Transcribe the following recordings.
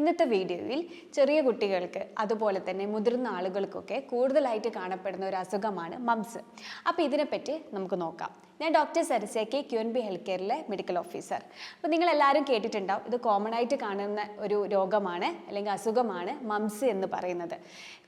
ഇന്നത്തെ വീഡിയോയിൽ ചെറിയ കുട്ടികൾക്ക് അതുപോലെ തന്നെ മുതിർന്ന ആളുകൾക്കൊക്കെ കൂടുതലായിട്ട് കാണപ്പെടുന്ന ഒരു അസുഖമാണ് മംസ്. അപ്പോൾ ഇതിനെപ്പറ്റി നമുക്ക് നോക്കാം. ഞാൻ ഡോക്ടർ സരസേക്കി ക്യു എൻ ബി ഹെൽത്ത് കെയറിലെ മെഡിക്കൽ ഓഫീസർ. അപ്പോൾ നിങ്ങൾ എല്ലാവരും കേട്ടിട്ടുണ്ടാവും ഇത് കോമൺ ആയിട്ട് കാണുന്ന ഒരു രോഗമാണ് അല്ലെങ്കിൽ അസുഖമാണ് മംസ് എന്ന് പറയുന്നത്.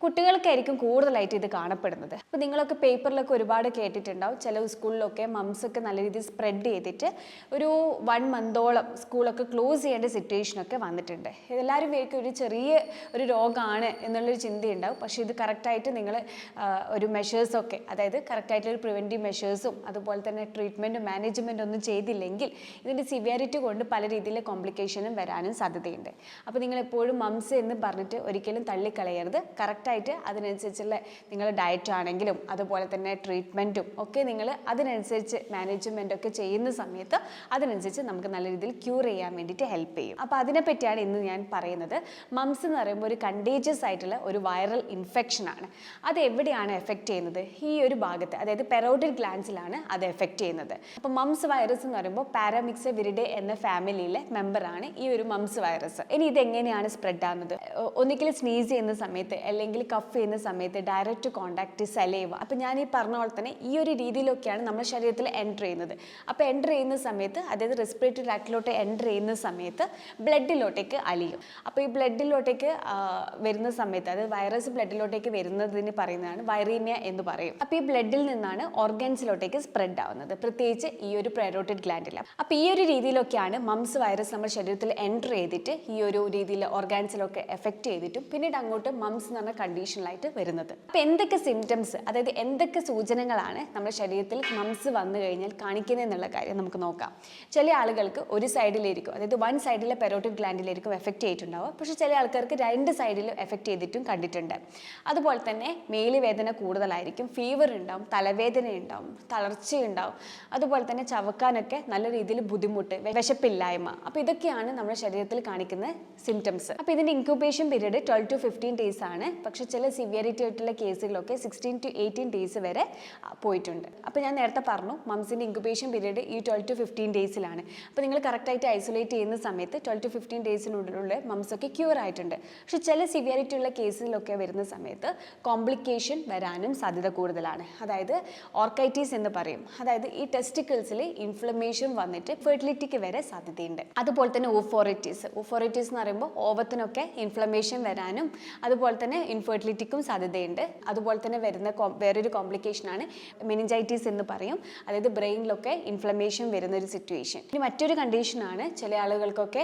കുട്ടികൾക്കായിരിക്കും കൂടുതലായിട്ട് ഇത് കാണപ്പെടുന്നത്. അപ്പോൾ നിങ്ങളൊക്കെ പേപ്പറിലൊക്കെ ഒരുപാട് കേട്ടിട്ടുണ്ടാവും ചില സ്കൂളിലൊക്കെ മംസ് ഒക്കെ നല്ല രീതിയിൽ സ്പ്രെഡ് ചെയ്തിട്ട് ഒരു വൺ മന്തോളം സ്കൂളൊക്കെ ക്ലോസ് ചെയ്യേണ്ട സിറ്റുവേഷനൊക്കെ വന്നിട്ടുണ്ട്. ഇതെല്ലാവരും പേർക്കും ഒരു ചെറിയ ഒരു രോഗമാണ് എന്നുള്ളൊരു ചിന്തയുണ്ടാവും. പക്ഷേ ഇത് കറക്റ്റായിട്ട് നിങ്ങൾ ഒരു മെഷേഴ്സൊക്കെ അതായത് കറക്റ്റായിട്ടുള്ള പ്രിവെന്റീവ് മെഷേഴ്സും അതുപോലെ തന്നെ ട്രീറ്റ്മെന്റും മാനേജ്മെന്റും ഒന്നും ചെയ്തില്ലെങ്കിൽ ഇതിന്റെ സിവിയറിറ്റി കൊണ്ട് പല രീതിയിലെ കോംപ്ലിക്കേഷനും വരാനും സാധ്യതയുണ്ട്. അപ്പോൾ നിങ്ങൾ എപ്പോഴും മംസ് എന്ന് പറഞ്ഞിട്ട് ഒരിക്കലും തള്ളിക്കളയരുത്. കറക്റ്റായിട്ട് അതിനനുസരിച്ചുള്ള നിങ്ങൾ ഡയറ്റ് ആണെങ്കിലും അതുപോലെ തന്നെ ട്രീറ്റ്മെന്റും ഒക്കെ നിങ്ങൾ അതിനനുസരിച്ച് മാനേജ്മെന്റ് ഒക്കെ ചെയ്യുന്ന സമയത്ത് അതിനനുസരിച്ച് നമുക്ക് നല്ല രീതിയിൽ ക്യൂർ ചെയ്യാൻ വേണ്ടിയിട്ട് ഹെൽപ്പ് ചെയ്യും. അപ്പോൾ അതിനെപ്പറ്റിയാണ് ഇന്ന് ഞാൻ പറയുന്നത് മംസ് എന്ന് പറയുമ്പോൾ ഒരു കണ്ടേജിയസ് ആയിട്ടുള്ള ഒരു വൈറൽ ഇൻഫെക്ഷനാണ് അത് എവിടെയാണ് എഫക്റ്റ് ചെയ്യുന്നത്? ഈ ഒരു ഭാഗത്ത് അതായത് പെറോഡിൽ ഗ്ലാൻസിലാണ് അത് എഫക്റ്റ് ചെയ്യുന്നത്. അപ്പോൾ മംസ് വൈറസ് എന്ന് പറയുമ്പോൾ പാരാമിക്സ് വിരിഡെ എന്ന ഫാമിലിയിലെ മെമ്പറാണ് ഈ ഒരു മംസ് വൈറസ് ഇനി ഇത് എങ്ങനെയാണ് സ്പ്രെഡ് ആവുന്നത്? ഒന്നുകിൽ സ്നീസ് ചെയ്യുന്ന സമയത്ത് അല്ലെങ്കിൽ കഫ് ചെയ്യുന്ന സമയത്ത് ഡയറക്റ്റ് കോണ്ടാക്ട് സലൈവ അപ്പോൾ ഞാൻ ഈ പറഞ്ഞ പോലെ തന്നെ ഈ ഒരു രീതിയിലൊക്കെയാണ് നമ്മുടെ ശരീരത്തിൽ എന്റർ ചെയ്യുന്നത്. അപ്പോൾ എന്റർ ചെയ്യുന്ന സമയത്ത് അതായത് റെസ്പിറേറ്ററി ട്രാക്റ്റിലോട്ട് എന്റർ ചെയ്യുന്ന സമയത്ത് ബ്ലഡിലോട്ടേക്ക് അലിയും. അപ്പോൾ ഈ ബ്ലഡിലോട്ടേക്ക് വരുന്ന സമയത്ത് അതായത് വൈറസ് ബ്ലഡിലോട്ടേക്ക് വരുന്നതിന് പറയുന്നതാണ് വൈറീമിയ എന്ന് പറയും. അപ്പോൾ ഈ ബ്ലഡിൽ നിന്നാണ് ഓർഗൻസിലോട്ടേക്ക് സ്പ്രെഡ് ആവുന്നത്. പ്രത്യേകിച്ച് ഈ ഒരു പ്രൈറോട്ടിഡ് ഗ്ലാൻഡിൽ അപ്പോൾ ഈ ഒരു രീതിയിലൊക്കെയാണ് മംസ് വൈറസ് നമ്മുടെ ശരീരത്തിൽ എന്റർ ചെയ്തിട്ട് ഈ ഒരു രീതിയിൽ ഓർഗാൻസിലൊക്കെ എഫക്റ്റ് ചെയ്തിട്ടും പിന്നീട് അങ്ങോട്ട് മംസ് എന്ന് പറഞ്ഞ കണ്ടീഷനിലായിട്ട് വരുന്നത്. അപ്പോൾ എന്തൊക്കെ സിംറ്റംസ് അതായത് എന്തൊക്കെ സൂചനകളാണ് നമ്മുടെ ശരീരത്തിൽ മംസ് വന്നു കഴിഞ്ഞാൽ കാണിക്കുന്നത് എന്നുള്ള കാര്യം നമുക്ക് നോക്കാം. ചില ആളുകൾക്ക് ഒരു സൈഡിലായിരിക്കും അതായത് വൺ സൈഡിലെ പെരോട്ടിക് ഗ്ലാൻഡിലായിരിക്കും എഫക്റ്റ് ചെയ്തിട്ടുണ്ടാവുക പക്ഷേ ചില ആൾക്കാർക്ക് രണ്ട് സൈഡിലും എഫക്റ്റ് ചെയ്തിട്ടും കണ്ടിട്ടുണ്ട്. അതുപോലെ തന്നെ മേൽ വേദന കൂടുതലായിരിക്കും ഫീവർ ഉണ്ടാവും തലവേദന ഉണ്ടാവും തളർച്ചയുണ്ടാവും അതുപോലെ തന്നെ ചവക്കാനൊക്കെ നല്ല രീതിയിൽ ബുദ്ധിമുട്ട് വിശപ്പില്ലായ്മ. അപ്പോൾ ഇതൊക്കെയാണ് നമ്മുടെ ശരീരത്തിൽ കാണിക്കുന്ന സിംറ്റംസ് അപ്പോൾ ഇതിന്റെ incubation period twelve to fifteen days ആണ്. പക്ഷേ ചില സിവിയറിറ്റി ആയിട്ടുള്ള കേസുകളൊക്കെ സിക്സ്റ്റീൻ ടു എയ്റ്റീൻ ഡേയ്സ് വരെ പോയിട്ടുണ്ട്. അപ്പോൾ ഞാൻ നേരത്തെ പറഞ്ഞു മംസിന്റെ ഇൻക്യുബേഷൻ പീരീഡ് ഈ ട്വൽവ് ടു ഫിഫ്റ്റീൻ ഡേയ്സിലാണ് അപ്പോൾ നിങ്ങൾ കറക്റ്റായിട്ട് ഐസൊലേറ്റ് ചെയ്യുന്ന സമയത്ത് ട്വൽവ് ടു ഫിഫ്റ്റീൻ ഡേയ്സിനുള്ളിലുള്ള മംസ് ഒക്കെ ക്യൂർ ആയിട്ടുണ്ട്. പക്ഷെ ചില സിവിയറിറ്റി ഉള്ള കേസിലൊക്കെ വരുന്ന സമയത്ത് കോംപ്ലിക്കേഷൻ വരാനും സാധ്യത കൂടുതലാണ്. അതായത് ഓർക്കൈറ്റീസ് എന്ന് പറയും. അതായത് ഈ ടെസ്റ്റിക്കിൾസിൽ ഇൻഫ്ലമേഷൻ വന്നിട്ട് ഫെർട്ടിലിറ്റിക്ക് വരെ സാധ്യതയുണ്ട്. അതുപോലെ തന്നെ ഓഫോറിറ്റീസ് ഓഫോറിറ്റീസ് എന്ന് പറയുമ്പോൾ ഓവത്തിനൊക്കെ ഇൻഫ്ലമേഷൻ വരാനും അതുപോലെ തന്നെ ഇൻഫെർട്ടിലിറ്റിക്കും സാധ്യതയുണ്ട്. അതുപോലെ തന്നെ വരുന്ന വേറൊരു കോംപ്ലിക്കേഷനാണ് മെനിഞ്ചൈറ്റീസ് എന്ന് പറയും. അതായത് ബ്രെയിനിലൊക്കെ ഇൻഫ്ലമേഷൻ വരുന്ന ഒരു സിറ്റുവേഷൻ ഇനി മറ്റൊരു കണ്ടീഷനാണ് ചില ആളുകൾക്കൊക്കെ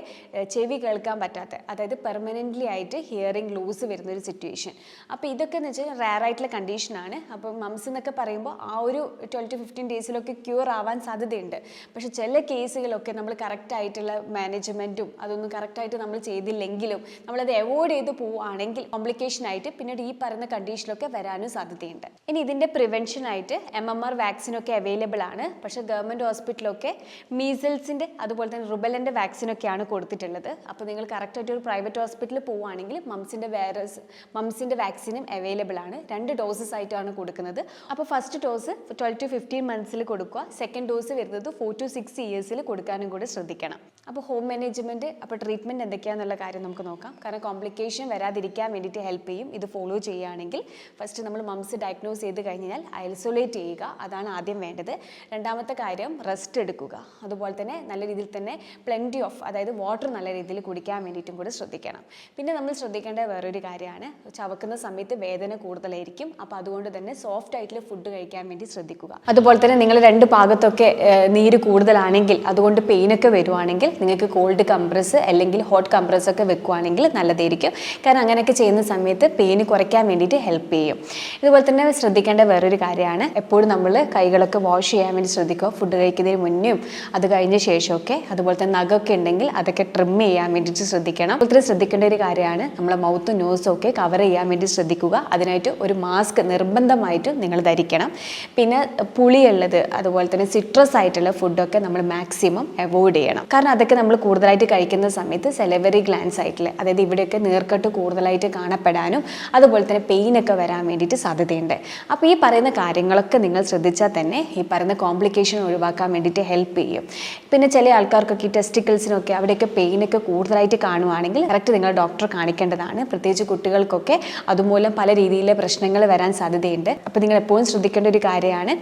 ചെവി കേൾക്കാൻ പറ്റാത്ത. അതായത് പെർമനന്റ്ലി ആയിട്ട് ഹിയറിംഗ് ലൂസ് വരുന്ന ഒരു സിറ്റുവേഷൻ അപ്പോൾ ഇതൊക്കെ എന്ന് വെച്ചാൽ റയർ ആയിട്ടുള്ള കണ്ടീഷനാണ് അപ്പോൾ മംസ് എന്നൊക്കെ പറയുമ്പോൾ ആ ഒരു ട്വൽവ് ടു ഫിഫ്റ്റീൻ ഡേയ്സിലൊക്കെ ക്യൂർ ആവാൻ സാധ്യതയുണ്ട്. പക്ഷേ ചില കേസുകളൊക്കെ നമ്മൾ കറക്റ്റായിട്ടുള്ള മാനേജ്മെന്റും അതൊന്നും കറക്റ്റായിട്ട് നമ്മൾ ചെയ്തില്ലെങ്കിലും നമ്മളത് അവോയ്ഡ് ചെയ്ത് പോവുകയാണെങ്കിൽ കോംപ്ലിക്കേഷൻ ആയിട്ട് പിന്നീട് ഈ പറയുന്ന കണ്ടീഷനിലൊക്കെ വരാനും സാധ്യതയുണ്ട്. ഇനി ഇതിന്റെ പ്രിവെൻഷനായിട്ട് എം എം ആർ വാക്സിനൊക്കെ അവൈലബിൾ ആണ്. പക്ഷേ ഗവൺമെന്റ് ഹോസ്പിറ്റലൊക്കെ മീസൽസിന്റെ അതുപോലെ തന്നെ റുബലന്റെ വാക്സിനൊക്കെയാണ് കൊടുത്തിട്ടുള്ളത്. അപ്പോൾ നിങ്ങൾ കറക്റ്റായിട്ട് ഒരു പ്രൈവറ്റ് ഹോസ്പിറ്റലിൽ പോവുകയാണെങ്കിൽ മംസിന്റെ വൈറസ് മംസിന്റെ വാക്സിനും അവൈലബിൾ ആണ്. രണ്ട് ഡോസസ് ആയിട്ടാണ് കൊടുക്കുന്നത്. അപ്പോൾ first dose twelve to fifteen മന്ത്സിൽ കൊടുക്കുക. സെക്കൻഡ് ഡോസ് വരുന്നത് ഫോർ ടു സിക്സ് ഇയേഴ്സിൽ കൊടുക്കാനും കൂടി ശ്രദ്ധിക്കണം. അപ്പോൾ ഹോം മാനേജ്മെന്റ് അപ്പോൾ ട്രീറ്റ്മെന്റ് എന്തൊക്കെയാണെന്നുള്ള കാര്യം നമുക്ക് നോക്കാം. കാരണം കോംപ്ലിക്കേഷൻ വരാതിരിക്കാൻ വേണ്ടിയിട്ട് ഹെൽപ്പ് ചെയ്യും. ഇത് ഫോളോ ചെയ്യുകയാണെങ്കിൽ ഫസ്റ്റ് നമ്മൾ മംസ് ഡയഗ്നോസ് ചെയ്ത് കഴിഞ്ഞാൽ ഐസൊലേറ്റ് ചെയ്യുക. അതാണ് ആദ്യം വേണ്ടത്. രണ്ടാമത്തെ കാര്യം റെസ്റ്റ് എടുക്കുക. അതുപോലെ തന്നെ നല്ല രീതിയിൽ തന്നെ പ്ലെന്റി ഓഫ് അതായത് വാട്ടർ നല്ല രീതിയിൽ കുടിക്കാൻ വേണ്ടിയിട്ടും കൂടെ ശ്രദ്ധിക്കണം. പിന്നെ നമ്മൾ ശ്രദ്ധിക്കേണ്ട വേറൊരു കാര്യമാണ് ചവക്കുന്ന സമയത്ത് വേദന കൂടുതലായിരിക്കും. അപ്പോൾ അതുകൊണ്ട് തന്നെ സോഫ്റ്റ് ആയിട്ടുള്ള ഫുഡ് കഴിക്കാൻ വേണ്ടി ശ്രദ്ധിക്കുക. അതുപോലെ തന്നെ നിങ്ങൾ രണ്ട് ഭാഗത്തൊക്കെ നീര് കൂടുതലാണെങ്കിൽ അതുകൊണ്ട് പെയിനൊക്കെ വരുവാണെങ്കിൽ നിങ്ങൾക്ക് കോൾഡ് കംപ്രസ് അല്ലെങ്കിൽ ഹോട്ട് കംപ്രസ് ഒക്കെ വെക്കുവാണെങ്കിൽ നല്ലതായിരിക്കും. കാരണം അങ്ങനെയൊക്കെ ചെയ്യുന്ന സമയത്ത് പെയിന് കുറയ്ക്കാൻ വേണ്ടിയിട്ട് ഹെൽപ്പ് ചെയ്യും. ഇതുപോലെ തന്നെ ശ്രദ്ധിക്കേണ്ട വേറൊരു കാര്യമാണ് എപ്പോഴും നമ്മൾ കൈകളൊക്കെ വാഷ് ചെയ്യാൻ വേണ്ടി ശ്രദ്ധിക്കുക. ഫുഡ് കഴിക്കുന്നതിന് മുന്നേയും അത് കഴിഞ്ഞ ശേഷമൊക്കെ അതുപോലെ തന്നെ നഖമൊക്കെ ഉണ്ടെങ്കിൽ അതൊക്കെ ട്രിം ചെയ്യാൻ വേണ്ടിയിട്ട് ശ്രദ്ധിക്കണം. ഒത്തിരി ശ്രദ്ധിക്കേണ്ട ഒരു കാര്യമാണ് നമ്മളെ മൗത്ത് നോസും ഒക്കെ കവർ ചെയ്യാൻ വേണ്ടി ശ്രദ്ധിക്കുക. അതിനായിട്ട് ഒരു മാസ്ക് നിർബന്ധമായിട്ടും നിങ്ങൾ ധരിക്കണം. പിന്നെ പുളിയുള്ളത് അതുപോലെ തന്നെ സിട്രസ് ആയിട്ടുള്ള ഫുഡൊക്കെ നമ്മൾ മാക്സിമം അവോയ്ഡ് ചെയ്യണം. കാരണം അതൊക്കെ നമ്മൾ കൂടുതലായിട്ട് കഴിക്കുന്ന സമയത്ത് സെലവറി ഗ്ലാൻസ് ആയിട്ടുള്ള അതായത് ഇവിടെയൊക്കെ നീർക്കെട്ട് കൂടുതലായിട്ട് കാണപ്പെടാനും അതുപോലെ തന്നെ പെയിനൊക്കെ വരാൻ വേണ്ടിയിട്ട് സാധ്യതയുണ്ട്. അപ്പോൾ ഈ പറയുന്ന കാര്യങ്ങളൊക്കെ നിങ്ങൾ ശ്രദ്ധിച്ചാൽ തന്നെ ഈ പറയുന്ന കോംപ്ലിക്കേഷൻ ഒഴിവാക്കാൻ വേണ്ടിയിട്ട് ഹെൽപ്പ് ചെയ്യും. പിന്നെ ചില ആൾക്കാർക്കൊക്കെ ഈ ടെസ്റ്റിക്കിൾസിനൊക്കെ അവിടെയൊക്കെ പെയിനൊക്കെ കൂടുതലായിട്ട് കാണുവാണെങ്കിൽ കാണുവാണെങ്കിൽ കറക്റ്റ് നിങ്ങൾ ഡോക്ടറെ കാണിക്കേണ്ടതാണ്. പ്രത്യേകിച്ച് കുട്ടികൾക്കൊക്കെ അതുമൂലം പല രീതിയിലെ പ്രശ്നങ്ങൾ വരാൻ സാധ്യതയുണ്ട്. അപ്പോൾ നിങ്ങൾ എപ്പോഴും ശ്രദ്ധിക്കേണ്ട ഒരു കാര്യമാണ്.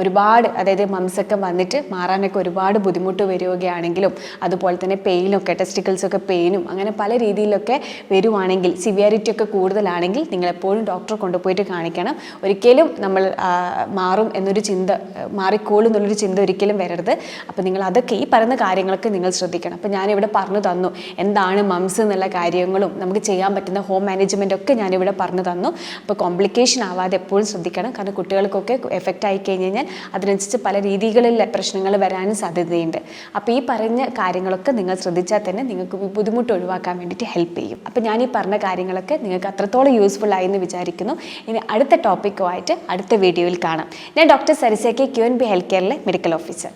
ഒരുപാട് അതായത് മംസൊക്കെ വന്നിട്ട് മാറാനൊക്കെ ഒരുപാട് ബുദ്ധിമുട്ട് വരികയാണെങ്കിലും അതുപോലെ തന്നെ പെയിനൊക്കെ ടെസ്റ്റിക്കിൾസൊക്കെ പെയിനും അങ്ങനെ പല രീതിയിലൊക്കെ വരുവാണെങ്കിൽ സിവിയറിറ്റി ഒക്കെ കൂടുതലാണെങ്കിൽ നിങ്ങൾ എപ്പോഴും ഡോക്ടറെ കൊണ്ടുപോയിട്ട് കാണിക്കണം. ഒരിക്കലും നമ്മൾ മാറും എന്നൊരു ചിന്ത മാറിക്കോളും എന്നുള്ളൊരു ചിന്ത ഒരിക്കലും വരരുത്. അപ്പോൾ നിങ്ങൾ അതൊക്കെ ഈ പറയുന്ന കാര്യങ്ങളൊക്കെ നിങ്ങൾ ശ്രദ്ധിക്കണം. അപ്പോൾ ഞാനിവിടെ പറഞ്ഞു തന്നു. എന്താണ് മംസ് എന്നുള്ള കാര്യങ്ങളും നമുക്ക് ചെയ്യാൻ പറ്റുന്ന ഹോം മാനേജ്മെന്റ് ഒക്കെ ഞാനിവിടെ പറഞ്ഞു തന്നു. അപ്പോൾ കോംപ്ലിക്കേഷൻ ആവാതെ എപ്പോഴും ശ്രദ്ധിക്കണം. കാരണം കുട്ടികൾക്കൊക്കെ എഫക്റ്റ് ആയി കഴിഞ്ഞ് കഴിഞ്ഞാൽ അതിനനുസരിച്ച് പല രീതികളിൽ പ്രശ്നങ്ങൾ വരാനും സാധ്യതയുണ്ട്. അപ്പോൾ ഈ പറഞ്ഞ കാര്യങ്ങളൊക്കെ നിങ്ങൾ ശ്രദ്ധിച്ചാൽ തന്നെ നിങ്ങൾക്ക് ബുദ്ധിമുട്ട് ഒഴിവാക്കാൻ വേണ്ടിയിട്ട് ഹെൽപ്പ് ചെയ്യും. അപ്പോൾ ഞാൻ ഈ പറഞ്ഞ കാര്യങ്ങളൊക്കെ നിങ്ങൾക്ക് അത്രത്തോളം യൂസ്ഫുൾ ആയി എന്ന് വിചാരിക്കുന്നു. ഇനി അടുത്ത ടോപ്പിക്കുമായിട്ട് അടുത്ത വീഡിയോയിൽ കാണാം. ഞാൻ ഡോക്ടർ സരിസയ്ക്ക് ക്യു എൻ ബി ഹെൽത്ത് കെയറിലെ മെഡിക്കൽ ഓഫീസർ